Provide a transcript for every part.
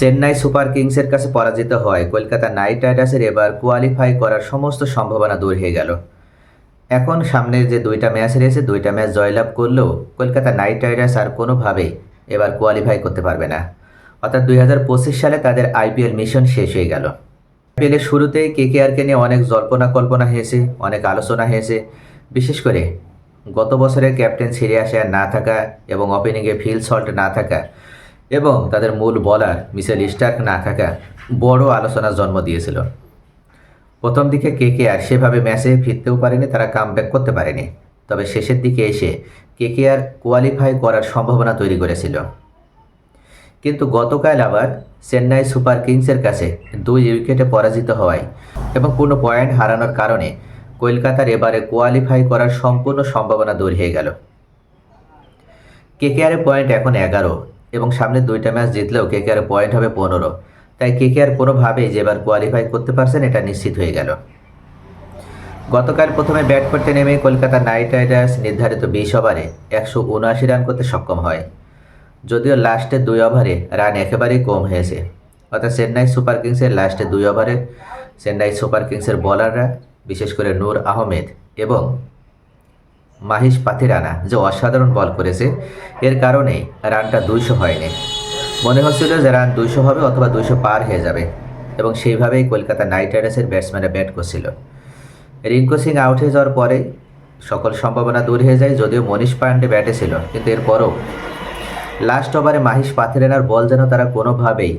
Chennai super কিংসের কাছে পরাজিত হয়। কলকাতা নাইট রাইডার্সের এবার কোয়ালিফাই করার সমস্ত সম্ভাবনা দূর হয়ে গেল। এখন সামনে যে দুইটা ম্যাচ রয়েছে, দুইটা ম্যাচ জয়লাভ করলেও কলকাতা নাইট রাইডার্স আর কোনোভাবেই এবার কোয়ালিফাই করতে পারবে না। অর্থাৎ দুই হাজার পঁচিশ সালে তাদের আইপিএল মিশন শেষ হয়ে গেল। আইপিএলের শুরুতেই কেকেআরকে নিয়ে অনেক জল্পনা কল্পনা হয়েছে, অনেক আলোচনা হয়েছে। বিশেষ করে গত বছরের ক্যাপ্টেন সিরিয়াসে না থাকা এবং ওপেনিংয়ে ফিল সল্ট না থাকা এবং তাদের মূল বলার মিসেল স্টার্ক না থাকা বড় আলোচনার জন্ম দিয়েছিল। প্রথম দিকে কে কে আর সেভাবে ম্যাচে ফিরতেও পারেনি, তারা কাম করতে পারেনি। তবে শেষের দিকে এসে কে কে আর কোয়ালিফাই করার সম্ভাবনা তৈরি করেছিল। কিন্তু গতকাল আবার চেন্নাই সুপার কিংসের কাছে দুই উইকেটে পরাজিত হওয়ায় এবং কোনো পয়েন্ট হারানোর কারণে কলকাতার এবারে কোয়ালিফাই করার সম্পূর্ণ সম্ভাবনা দূর হয়ে গেল। কেকেআরের পয়েন্ট এখন এগারো এবং সামনে দুইটা ম্যাচ জিতলেও কেকেআরের পয়েন্ট হবে পনেরো। তাই কেকেআর কোনোভাবেই যে এবার কোয়ালিফাই করতে পারছেন, এটা নিশ্চিত হয়ে গেল। গতকাল প্রথমে ব্যাট করতে নেমে কলকাতা নাইট রাইডার্স নির্ধারিত বিশ ওভারে একশো উনআশি রান করতে সক্ষম হয়। যদিও লাস্টের দুই ওভারে রান একেবারেই কম হয়েছে। অর্থাৎ চেন্নাই সুপার কিংসের লাস্টের দুই ওভারে চেন্নাই সুপার কিংসের বলাররা বিশেষ করে নূর আহমেদ এবং মাহিশ পাথিরানা যে অসাধারণ বল করেছে, এর কারণে রানটা দুইশো হয়নি। মনে হচ্ছিল যে রান দুইশো হবে অথবা দুইশো পার হয়ে যাবে। এবং সেইভাবেই কলকাতা নাইট রাইডার্সের ব্যাটসম্যানরা ব্যাট করছিল। রিঙ্কু সিং আউট হয়ে যাওয়ার পরে সকল সম্ভাবনা দূর হয়ে যায়, যদিও মনীষ পান্ডে ব্যাটে ছিল, কিন্তু এরপরও লাস্ট ওভারে মাহিশ পাথিরানার বল যেন তারা কোনোভাবেই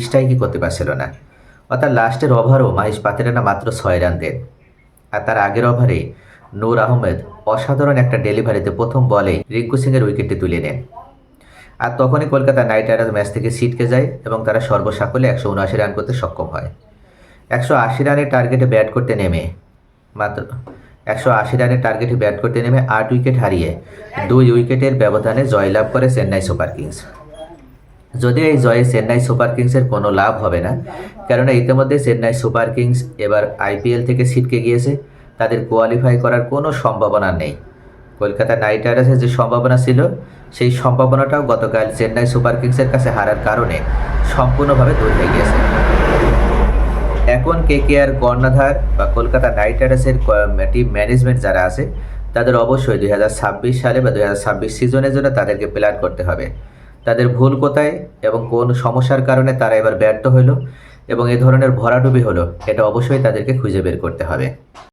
স্ট্রাইকই করতে পারছিল না। অর্থাৎ লাস্টের ওভারও মাহিশ পাথিরানা মাত্র ছয় রান দেন। আর তার আগের ওভারে নূর আহমেদ অসাধারণ একটা ডেলিভারিতে প্রথম বলেই রিঙ্কু সিংয়ের উইকেটটি তুলে নেন। আর তখনই কলকাতা নাইট রাইডার্স ম্যাচ থেকে সিটকে যায় এবং তারা সর্বসাকলে একশো উনআশি রান করতে সক্ষম হয়। একশো আশি রানের টার্গেটে ব্যাট করতে নেমে মাত্র একশো আশি রানের টার্গেটে ব্যাট করতে নেমে আট উইকেট হারিয়ে দুই উইকেটের ব্যবধানে জয়লাভ করে চেন্নাই সুপার কিংস। যদিও এই জয়ে চেন্নাই সুপার কিংসের কোনো লাভ হবে না, কেননা ইতিমধ্যে চেন্নাই সুপার কিংস এবার আইপিএল থেকে ছিটকে গিয়েছে। তাদের কোয়ালিফাই করার কোনো সম্ভাবনা নেই। কলকাতা নাইট রাইডার্সের যে সম্ভাবনা ছিল, সেই সম্ভাবনাটাও গতকাল চেন্নাই সুপার কিংসের কাছে হারার কারণে সম্পূর্ণভাবে দূর হয়ে গিয়েছে এখন কে কে আর কর্ণধার বা কলকাতা নাইট রাইডার্সের টিম ম্যানেজমেন্ট যারা আছে, তাদের অবশ্যই দুই হাজার ছাব্বিশ সালে বা দুই হাজার ছাব্বিশ সিজনের জন্য তাদেরকে প্ল্যান করতে হবে। তাদের ভুল কোথায় এবং কোন সমস্যার কারণে তারা এবার ব্যর্থ হলো এবং এ ধরনের ভরাডুবি হলো, এটা অবশ্যই তাদেরকে খুঁজে বের করতে হবে।